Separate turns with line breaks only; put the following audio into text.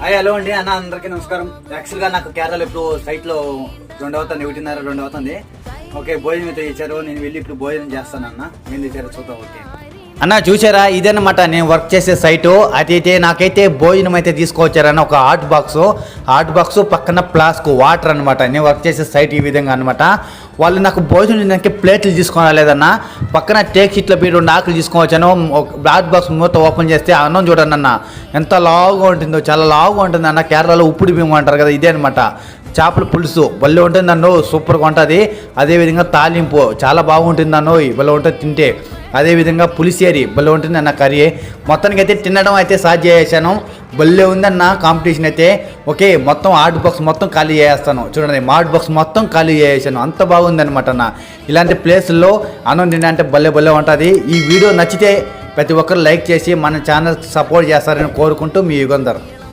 Hi hello అండి. అన్న అందరికీ నమస్కారం. యాక్చువల్గా నాకు కేరళ ఇప్పుడు సైట్లో రెండు అవుతుంది ఒకటిన్నర రెండు అవుతుంది ఓకే భోజనం అయితే ఇచ్చారు నేను వెళ్ళి ఇప్పుడు భోజనం చేస్తాను అన్న ఏం తెచ్చారో చూద్దాం ఓకే.
అన్న చూసారా ఇదన్నమాట నేను వర్క్ చేసే సైటు అయితే నాకైతే భోజనం అయితే తీసుకొచ్చారని ఒక హాట్ బాక్స్ హాట్ బాక్స్ పక్కన ఫ్లాస్క్ వాటర్ అనమాట నేను వర్క్ చేసే సైట్ ఈ విధంగా అనమాట వాళ్ళు నాకు భోజనం తినడానికి ప్లేట్లు తీసుకొని రాలేదన్న పక్కన టేక్ షీట్లో పెట్టి రెండు ఆకులు తీసుకొని హాట్ బాక్స్ మూత ఓపెన్ చేస్తే అన్నం చూడండి అన్న ఎంత లావుగా ఉంటుందో చాలా లావుగా ఉంటుంది అన్న కేరళలో ఉప్పుడు బియ్యం అంటారు కదా ఇదే అనమాట చేపల పులుసు భలే ఉంటుంది నన్ను సూపర్గా ఉంటుంది. అదేవిధంగా తాలింపు చాలా బాగుంటుంది నన్ను భలే ఉంటుంది తింటే. అదేవిధంగా పులిసేరి భలే ఉంటుంది అన్న కర్రీ. మొత్తానికి అయితే తినడం అయితే సాధ్య చేశాను. భలే ఉందన్న కాంపిటీషన్ అయితే. ఓకే మొత్తం ఆర్ట్ బాక్స్ మొత్తం ఖాళీ చేసేస్తాను. చూడండి ఆర్ట్ బాక్స్ మొత్తం ఖాళీ చేసేసాను. అంత బాగుందనమాట అన్న. ఇలాంటి ప్లేసుల్లో అన్నం తినంటే భలే భలే ఉంటుంది. ఈ వీడియో నచ్చితే ప్రతి ఒక్కరు లైక్ చేసి మన ఛానల్ సపోర్ట్ చేస్తారని కోరుకుంటూ మీ యుగంధర్.